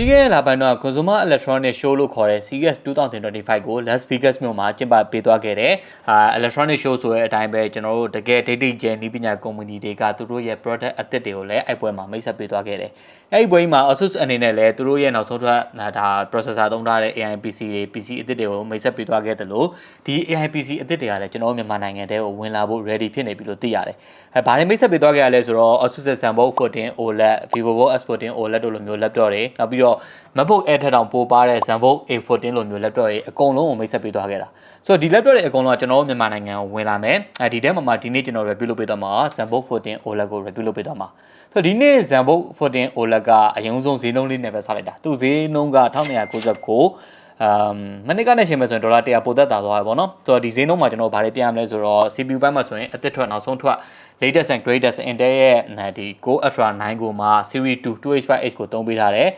ပြီးခဲ့တဲ့လပိုင်းတော့ Consumer Electronic Show လို့ခေါ်တဲ့ CES 2025ကို Las Vegas မြို့မှာကျင်းပပေးသွားခဲ့တယ်။အာ Electronic Show ဆိုတဲ့အတိုင်းပဲကျွန်တော်တို့တကယ်ဒိတ်ဒိတ်ကျဲနည်းပညာကုမ္ပဏီတွေကသူတို့ရဲ့ product အသစ်တွေကိုလည်းအဲ့ပွဲမှာမိတ်ဆက်ပေးသွားခဲ့တယ်။ အဲ့ဒီပွဲမှာ Asus အနေနဲ့လည်းသူတို့ရဲ့နောက်ဆုံးထွက်ဒါ processor သုံးထားတဲ့ AI PC တွေ PC အသစ်တွေကိုမိတ်ဆက်ပေးသွားခဲ့တယ်လို့ဒီ AI PC အသစ်တွေကလည်းကျွန်တော်တို့မြန်မာနိုင်ငံထဲကိုဝင်လာဖို့ ready ဖြစ်နေပြီလို့သိရတယ်။အဲဘာတွေမိတ်ဆက်ပေးသွားခဲ့ရလဲဆိုတော့ Asus ZenBook 14 OLED, VivoBook S14 OLED တို့လိုမျိုး laptop တွေနောက်ပြီးတော့ MacBook Air ထက်တောင်ပိုပါတဲ့ ZenBook A14 လိုမျိုး laptop တွေအကုန်လုံးကိုမိတ်ဆက်ပေးသွားခဲ့တာဆိုတော့ဒီ laptop တွေအကုန်လုံးကကျွန်တော်တို့မြန်မာနိုင်ငံကိုဝင်လာမယ်အဲဒီထဲမှာမှဒီနေ့ကျွန်တော် review လုပ်ပေးသွားမှာ ZenBook 14 OLED ကို review လုပ်ပေးသွားမှာဆိုတော့ဒီနေ့ ZenBook 14 OLED ကအရင်ဆုံးဈေးနှုန်းလေးနဲ့ပဲစလိုက်တာသူဈေးနှုန်းက1299အမ်မနစ်ကနဲ့ရှင်းမယ်ဆိုရင်ဒေါ်လာ100ပိုသက်သာသွားရပါတော့။ဆိုတော့ဒီဈေးနှုန်းမှာကျွန်တော်ဗားလေးပြန်ရမလဲဆိုတော့ CPU ဘက်မှာဆိုရင်အသစ်ထွက်နောက်ဆုံးထွက် latest and greatest Intel ရဲ့ဒီ Core Ultra 9ကိုမှ Series 2 2H5H ကိုသုံးပေးထားတယ်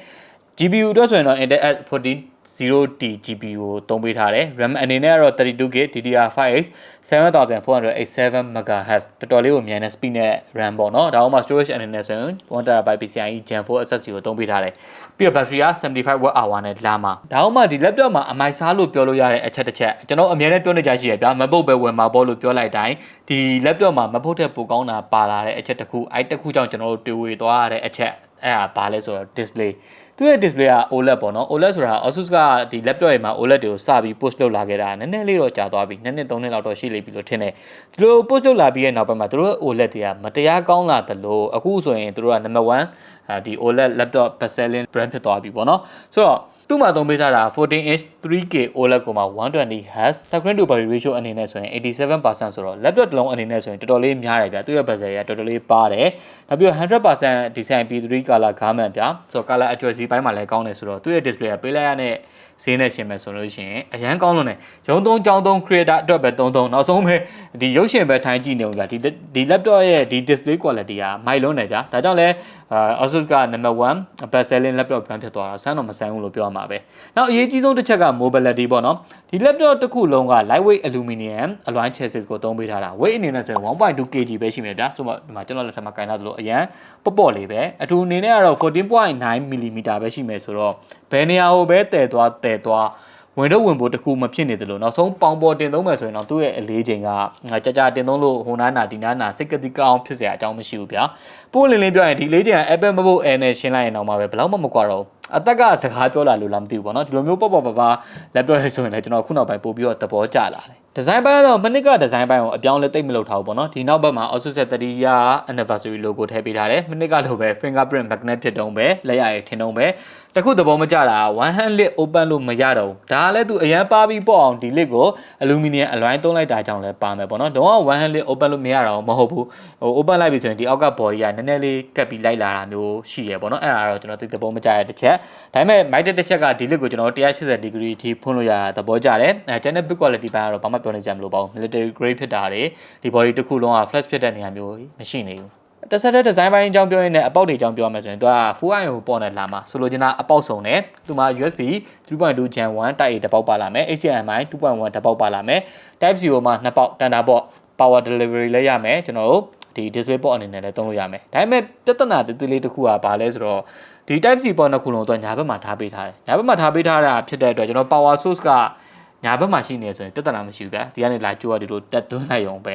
GPU အတွက်ဆိုရင်တော့ Intel F14 0T GPU ကိုသုံးပေးထားတယ် RAM အနေနဲ့ကတော့ 32GB DDR5X 7487 MHz တော်တော်လေးကိုမြန်တဲ့ speed နဲ့ RAM ပေါ့နော်ဒါအောင်မှ storage အနေနဲ့ဆိုရင် 1TB PCIe Gen 4 SSD ကိုသုံးပေးထားတယ်ပြီးတော့ battery က 75Wh နဲ့လာမှာဒါအောင်မှဒီ laptop မှာအမိုက်စားလို့ပြောလို့ရတဲ့အချက်တစ်ချက်ကျွန်တော်အများနဲ့ပြောနေကြရှိရဗျာ MacBook ပဲဝင်မှာပေါ့လို့ပြောလိုက်တိုင်းဒီ laptop မှာ MacBook ထက်ပိုကောင်းတာပါလာတဲ့အချက်တစ်ခုအဲ့တစ်ခုကြောင့်ကျွန်တော်တို့တွေ့ဝေသွားရတဲ့အချက်အဲ့ဒါဘာလဲဆိုတော့ display သူရဲ့ display က OLED ပေါ့နော် OLED ဆိုတာ Asus ကဒီ laptop တွေမှာ OLED တွေကိုစပြီး post လုပ်လာခဲ့တာနည်းနည်းလေးတော့ကြာသွားပြီနှစ်နှစ်သုံးနှစ်လောက်တော့ရှိလိမ့်ပြီလို့ထင်တယ်ဒီလို post လုပ်လာပြီးရဲ့နောက်ပိုင်းမှာသူတို့ OLED တွေကမတရားကောင်းလာသလိုအခုဆိုရင်သူတို့က number 1ဒီ OLED laptop best selling brand ဖြစ်သွားပြီပေါ့နော်ဆိုတော့ သူ့မှာသုံးပေးထားတာ 14 inch 3K OLED ကိုမှ 120Hz screen to body ratio အနေနဲ့ဆိုရင်87%ဆိုတော့ laptop တစ်လုံးအနေနဲ့ဆိုရင်တော်တော်လေးများတယ်ဗျာသူ့ရဲ့ bezel ကတော်တော်လေးပါတယ်နောက်ပြီးတော့100% design P3 color garment ဗျာဆိုတော့ color accuracy ဘိုင်းမှာလည်းကောင်းတယ်ဆိုတော့သူ့ရဲ့ display ကပေးလိုက်ရတဲ့ ဈေးနဲ့ရှင်မယ်ဆိုလို့ရှိရင်အရန်ကောင်းလို့ねရုံသုံးကြောင်းသုံး creator အတွက်ပဲသုံးသုံးနောက်ဆုံးပဲဒီရုပ်ရှင်ပဲထိုင်ကြည့်နေဦးဗျာဒီဒီ laptop ရဲ့ဒီ display quality ကမိုက်လုံးတယ်ဗျာဒါကြောင့်လဲ Asus က number 1 best selling laptop brand ဖြစ်သွားတာဆန်းတော့မဆန်းဘူးလို့ပြောရမှာပဲနောက်အရေးကြီးဆုံးတစ်ချက်က mobility ပေါ့နော်ဒီ laptop တစ်ခုလုံးက lightweight aluminum alloy chassis ကိုသုံးပေးထားတာ weight အနေနဲ့ဆိုရင်1.2 kg ပဲရှိမယ်ဗျာဆိုတော့ဒီမှာကျွန်တော်လက်ထက်မှာကင်လာသလိုအရန်ပေါ့ပေါ့လေးပဲအထူအနေနဲ့ကတော့14.9 mm ပဲရှိမယ်ဆိုတော့ ဘယ်နေရာကိုပဲတည်သွားတည်သွားဝင်တော့ဝင်ဖို့တခုမဖြစ်နေတယ်လို့နောက်ဆုံးပေါင်ပေါ်တင်သုံးမယ်ဆိုရင်တော့သူ့ရဲ့အလေးချိန်ကကြာကြာတင်သုံးလို့ဟိုနားနာဒီနားနာစိတ်ကတိကောင်းဖြစ်စရာအကြောင်းမရှိဘူးဗျာပို့လင်းလင်းပြောရင်ဒီလေးချိန်က Apple MacBook Air နဲ့ရှင်းလိုက်ရင်တော့မှပဲဘယ်တော့မှမကွာတော့ အသက်ကစကားပြောလာလို့လားမသိဘူးပေါ့နော်ဒီလိုမျိုးပေါ့ပေါ့ပါပါ laptop ဟဲ့ဆိုရင်လည်းကျွန်တော်ခုနောက်ပိုင်းပို့ပြီးတော့သဘောကျလာတယ်ဒီဇိုင်းပိုင်းကတော့မနစ်ကဒီဇိုင်းပိုင်းကိုအပြောင်းလဲတိတ်မလုပ်ထားဘူးပေါ့နော်ဒီနောက်ဘက်မှာ Asus 30 year anniversary logo ထည့်ပေးထားတယ်မနစ်ကလိုပဲ fingerprint magnet ဖြစ်တုံးပဲလက်ရရထင်တုံးပဲတခုသဘောမကျတာ1 hand lid open လို့မရတော့ဘူးဒါကလည်းသူအရန်ပါပြီးပေါ့အောင်ဒီ lid ကို aluminum alloy သုံးလိုက်တာကြောင့်လည်းပါမယ်ပေါ့နော်တော့1 hand lid open လို့မရတော့မဟုတ်ဘူးဟို open လိုက်ပြီဆိုရင်ဒီအောက်က body ကနည်းနည်းလေးကပ်ပြီးလိုက်လာတာမျိုးရှိရပေါ့နော်အဲ့ဒါတော့ကျွန်တော်သိသဘောမကျတဲ့တစ်ချက်ဒါပေမဲ့ mic တစ်ချက်ကဒီ lid ကိုကျွန်တော်180 degree ထိဖွင့်လို့ရတာသဘောကျတယ်အဲ channel bit quality ပိုင်းကတော့ဘာမှပြောနေကြမလို့ပါဘူး military grade ဖြစ်တာတွေဒီ body တစ်ခုလုံးက flash ဖြစ်တဲ့နေရာမျိုးမရှိနေဘူးတဆက်တဲ့ဒီဇိုင်းပိုင်းအကြောင်းပြောရင်းနဲ့အပေါက်တွေအကြောင်းပြောရမယ်ဆိုရင်သူက full iron ကိုပေါ်နေလာမှာဆိုလိုချင်တာအပေါက်စုံနဲ့သူမှာ USB 3.2 Gen 1 Type A တစ်ပေါက်ပါလာမယ် HDMI 2.1တစ်ပေါက်ပါလာမယ် Type C ကိုမှနှစ်ပေါက်တန်တာပေါ့ power delivery လည်းရမယ်ကျွန်တော်တို့ ဒီ display port အနေနဲ့လည်းသုံးလို့ရမယ်ဒါပေမဲ့ပြဿနာတူတူလေးတစ်ခုကဘာလဲဆိုတော့ဒီ Type C port နှစ်ခုလုံးတော့ညာဘက်မှာထားပေးထားတယ်ညာဘက်မှာထားပေးထားတာဖြစ်တဲ့အတွက်ကျွန်တော် power source ကညာဘက်မှာရှိနေဆိုရင်ပြဿနာမရှိဘူးဗျာဒီကနေလာကြိုးရဒီလိုတက်သွင်းလိုက်ရုံပဲ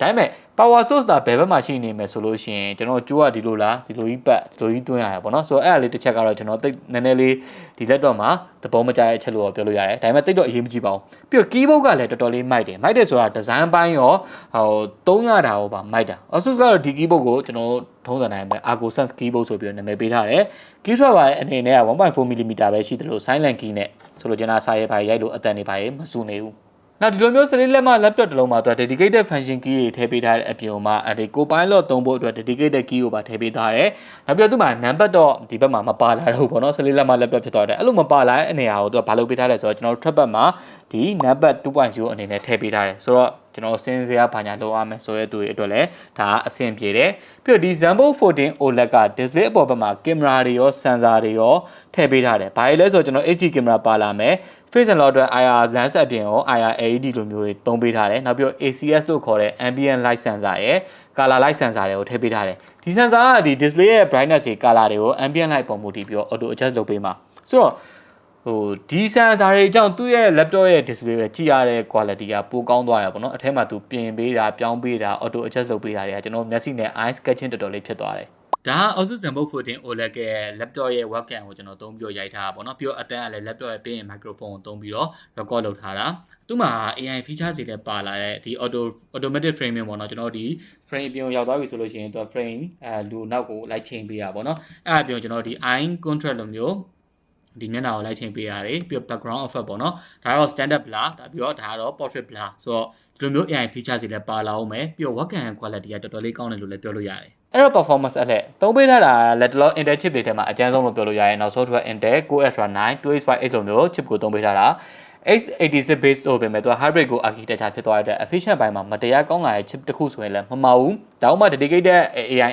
ဒါပေမဲ့ power source တာဘယ်ဘက်မှာရှိနေမယ်ဆိုလို့ရှိရင်ကျွန်တော်ကြိုးကဒီလိုလားဒီလိုကြီးပတ်ဒီလိုကြီးတွင်းရတယ်ပေါ့နော်ဆိုတော့အဲ့ဒါလေးတစ်ချက်ကတော့ကျွန်တော်တိတ်နည်းနည်းလေးဒီလက်တော့မှာသဘောမကျတဲ့အချက်လို့ပြောလို့ရတယ်ဒါပေမဲ့တိတ်တော့အရေးမကြီးပါဘူးပြီးတော့ keyboard ကလည်းတော်တော်လေးမိုက်တယ်မိုက်တယ်ဆိုတာ design ပိုင်းရောဟိုသုံးရတာရောပါမိုက်တာ Asus ကတော့ဒီ keyboard ကိုကျွန်တော်ထုံးစံတိုင်းပဲ Argo Sense keyboard ဆိုပြီးတော့နာမည်ပေးထားတယ် key driver ရဲ့အနေနဲ့က 1.4mm ပဲရှိတယ်လို့ silent key နဲ့ဆိုလိုချင်တာစာရေးပါရိုက်လို့အတန်နေပါရေမစူနေဘူး နောက်ဒီလိုမျိုးစလေးလက်မ laptop တစ်လုံးမှာသူက dedicated function key တွေထည့်ပေးထားတဲ့အပြင်မှာအဲဒီ Copilot သုံးဖို့အတွက် dedicated key ကိုပါထည့်ပေးထားတယ်။နောက်ပြီးတော့သူ့မှာ number တော့ဒီဘက်မှာမပါလာတော့ဘူးပေါ့နော်စလေးလက်မ laptop ဖြစ်သွားတယ်။အဲ့လိုမပါလာတဲ့အနေအရာကိုသူကဘာလုပ်ပေးထားလဲဆိုတော့ကျွန်တော်တို့ trackpad မှာဒီ number 2.0အနေနဲ့ထည့်ပေးထားတယ်။ဆိုတော့ ကျွန်တော်စင်းစရာဘာညာလုပ်ရမယ်ဆိုတဲ့သူတွေအတွက်လည်းဒါအဆင်ပြေတယ်ပြီးတော့ဒီ Zambo 14 OLED က display အပေါ်ဘက်မှာကင်မရာတွေရော sensor တွေရောထည့်ပေးထားတယ်ဘာလဲဆိုတော့ကျွန်တော် HD ကင်မရာပါလာမယ် face and lock အတွက် IR lens အပြင်ရော IR LED လိုမျိုးတွေသုံးပေးထားတယ်နောက်ပြီးတော့ ACS လို့ခေါ်တဲ့ ambient light sensor ရယ် color light sensor တွေကိုထည့်ပေးထားတယ်ဒီ sensor ကဒီ display ရဲ့ brightness တွေ color တွေကို ambient light ပုံမူတည်ပြီးတော့ auto adjust လုပ်ပေးမှာဆိုတော့ ဟိုဒီ sensor တွေအကြောင်းသူ့ရဲ့ laptop ရဲ့ display ပဲကြည့်ရတဲ့ quality ကပိုကောင်းသွားတယ်ပေါ့နော်အထက်မှာသူပြင်ပေးတာပြောင်းပေးတာ auto adjust လုပ်ပေးတာတွေကကျွန်တော်မျက်စိနဲ့ eye sketching တော်တော်လေးဖြစ်သွားတယ်ဒါက Asus ZenBook 14 OLED ရဲ့ laptop ရဲ့ webcam ကိုကျွန်တော်သုံးပြီးရိုက်ထားတာပေါ့နော်ပြီးတော့အတန်းကလည်း laptop ရဲ့ပြင် microphone ကိုသုံးပြီးတော့ record လုပ်ထားတာသူ့မှာ AI feature တွေလည်းပါလာတဲ့ဒီ auto automatic framing ပေါ့နော်ကျွန်တော်ဒီ frame ပြင်ရောက်သွားပြီဆိုလို့ရှိရင်သူ frame အဲလူနောက်ကိုလိုက်ချိန်ပေးတာပေါ့နော်အဲ့အပြင်ကျွန်တော်ဒီ eye contrast လိုမျိုး ဒီမျက်နှာကိုလိုက်ချိန်ပေးရတယ်ပြီးတော့ background effect ပေါ့နော်ဒါကတော့ standard blur ဒါပြီးတော့ဒါကတော့ portrait blur ဆိုတော့ဒီလိုမျိုး AI feature တွေလည်းပါလာအောင်မယ်ပြီးတော့ webcam quality ကတော်တော်လေးကောင်းတယ်လို့လည်းပြောလို့ရတယ်အဲ့တော့ performance အလှည့်သုံးပေးထားတာလက်တလော Intel chip တွေထဲမှာအကျန်းဆုံးလို့ပြောလို့ရရင်နောက် software Intel Core Ultra 9 2X5X လိုမျိုး chip ကိုသုံးပေးထားတာ x86 base လို့ပဲမဲ့သူက hybrid ကို architecture ဖြစ်သွားတဲ့ efficient ဘိုင်းမှာမတရားကောင်းလာတဲ့ chip တစ်ခုဆိုရင်လည်းမမှားဘူးဒါမှမဟုတ် dedicated AI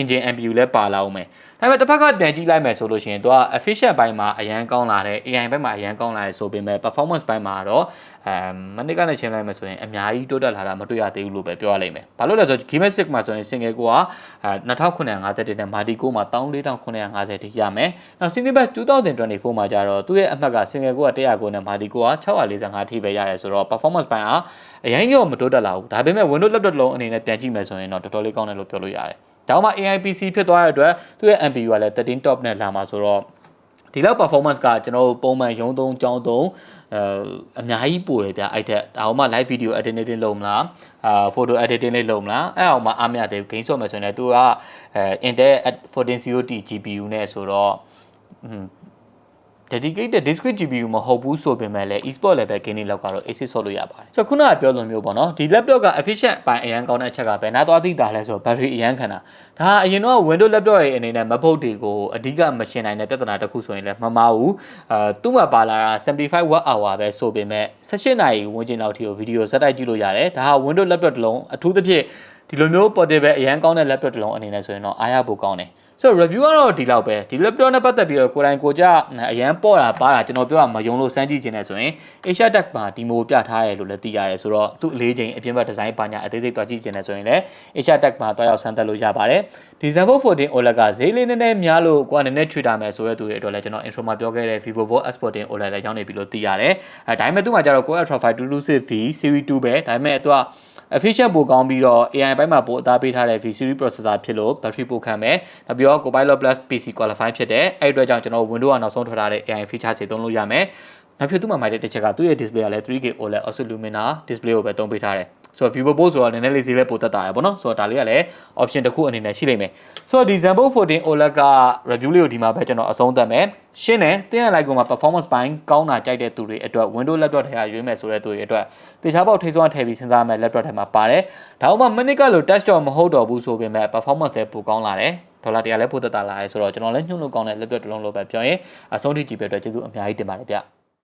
engine NPU လည်းပါလာအောင်မယ်ဒါပေမဲ့တစ်ဖက်ကပြန်ကြည့်လိုက်မယ်ဆိုလို့ရှိရင်သူက efficient ဘိုင်းမှာအရန်ကောင်းလာတယ် AI ဘက်မှာအရန်ကောင်းလာတယ်ဆိုပေမဲ့ performance ဘိုင်းမှာတော့အဲမနစ်ကနဲ့ရှင်းလိုက်မယ်ဆိုရင်အများကြီးတိုးတက်လာတာမတွေ့ရသေးဘူးလို့ပဲပြောရလိမ့်မယ်ဘာလို့လဲဆိုတော့ Game Stick မှာဆိုရင် single core ကအဲ2950နဲ့ Multi core မှာ14950တိရမယ်နောက် Cinebench 2024မှာကျတော့သူ့ရဲ့အမှတ်က single core က100ကိုနဲ့ Multi core က645ထိပဲရတယ်ဆိုတော့ performance ဘိုင်းကအရင်ရောမတိုးတက်လာဘူးဒါပေမဲ့ Windows laptop လုံးအနေနဲ့ပြန်ကြည့်မယ်ဆိုရင်တော့တော်တော်လေးကောင်းတယ်လို့ပြောလို့ရတယ် ဒါမှမဟုတ် AIPC ဖြစ်သွားတဲ့အတွက်သူ့ရဲ့ MPU ကလည်း13 top နဲ့လာမှာဆိုတော့ဒီလောက် performance ကကျွန်တော်တို့ပုံမှန်ရုံးသုံးကြောင်းသုံးအဲအများကြီးပိုတယ်ဗျအဲ့ထက်ဒါအောင်မှ live video editing လုပ်မလားအာ photo editing လေးလုပ်မလားအဲ့အောင်မှအားမရသေးဘူး game ဆော့မယ်ဆိုရင်လည်းသူကအဲ Intel 1400T GPU နဲ့ဆိုတော့ dedicated discrete GPU မဟုတ်ဘူးဆိုပေမဲ့လည်း e-sport level gaming လောက်ကတော့ AC ဆော့လို့ရပါတယ်ဆိုတော့ခုနကပြောလိုမျိုးပေါ့နော်ဒီ laptop က efficient ပိုင်းအရန်ကောင်းတဲ့အချက်ကပဲနားသွားသိတာလဲဆိုတော့ battery အရန်ခံတာဒါအရင်တော့ Windows laptop ရဲ့အနေနဲ့ MacBook တွေကိုအဓိကမရှင်းနိုင်တဲ့ပြဿနာတစ်ခုဆိုရင်လည်းမမှားဘူးအာသူ့မှာပါလာတာ75 watt hour ပဲဆိုပေမဲ့18နာရီဝန်းကျင်လောက်ထိကိုဗီဒီယိုဇက်တိုက်ကြည့်လို့ရတယ်ဒါဟာ Windows laptop တစ်လုံးအထူးသဖြင့်ဒီလိုမျိုး portable အရန်ကောင်းတဲ့ laptop တစ်လုံးအနေနဲ့ဆိုရင်တော့အားရဖို့ကောင်းတယ် ဆိုတော့ review ကတော့ဒီလောက်ပဲဒီ laptop နဲ့ပတ်သက်ပြီးတော့ကိုယ်တိုင်ကိုကြအရန်ပေါ့တာပါတာကျွန်တော်ပြောတာမယုံလို့စမ်းကြည့်ခြင်းနဲ့ဆိုရင် Asia Tech မှာဒီမိုပြထားရတယ်လို့လည်းသိရတယ်ဆိုတော့သူ့အလေးချိန်အပြင်ဘက်ဒီဇိုင်းပါညာအသေးစိတ်တွားကြည့်ခြင်းနဲ့ဆိုရင်လည်း Asia Tech မှာတွားရောက်စမ်းသပ်လို့ရပါတယ်ဒီဇန်ဘို14 OLED ကဈေးလေးနည်းနည်းများလို့ကိုယ်ကနည်းနည်းချွေတာမယ်ဆိုတဲ့သူတွေအတွက်လည်းကျွန်တော် intro မှာပြောခဲ့တဲ့ Vivo Vo X14 OLED လည်းရောက်နေပြီလို့သိရတယ်အဲဒါပေမဲ့သူ့မှာကျတော့ Core Ultra 5 226V Series 2ပဲဒါပေမဲ့သူက efficient ပိုကောင်းပြီးတော့ AI ဘက်မှာပိုအသားပေးထားတဲ့ V series processor ဖြစ်လို့ battery ပိုခံမယ်။နောက်ပြီးတော့ Copilot Plus PC qualify ဖြစ်တဲ့အဲ့အတွက်ကြောင့်ကျွန်တော် Windows ကနောက်ဆုံးထွက်ထားတဲ့ AI feature တွေသုံးလို့ရမယ်။နောက်ဖြစ်သူ့မှာမိုက်တဲ့တစ်ချက်ကသူ့ရဲ့ display ကလည်း 3K OLED Oxy Lumina display ကိုပဲသုံးပေးထားတယ်။ဆိုတော့ Vivo Book ဆိုတာနည်းနည်းလေးဈေးလည်းပိုတက်တာရပေါ့နော်။ဆိုတော့ဒါလေးကလည်း option တစ်ခုအနေနဲ့ရှိလိမ့်မယ်။ဆိုတော့ဒီ Zenbo 14 OLED က review လေးကိုဒီမှာပဲကျွန်တော်အဆုံးသတ်မယ်။ရှင်းတယ်တင်းရလိုက်ကောင်မှာ performance ပိုင်းကောင်းတာကြိုက်တဲ့သူတွေအတွက် Windows laptop ထဲကရွေးမယ်ဆိုတဲ့သူတွေအတွက်တေချာပေါက်ထိဆုံးထည့်ပြီးစဉ်းစားမယ် laptop ထဲမှာပါတယ်။ဒါမှမနစ်ကလို့ touch တော့မဟုတ်တော့ဘူးဆိုပေမဲ့ performance လည်းပိုကောင်းလာတယ်။ဒေါ်လာ100လည်းပိုတက်တာလာရဲဆိုတော့ကျွန်တော်လည်းညှို့လို့ကောင်းတဲ့ laptop တစ်လုံးလိုပဲပြောရင်အဆုံးထိကြည့်ပြတဲ့အတွက်ကျေးဇူးအများကြီးတင်ပါတယ်ဗျ။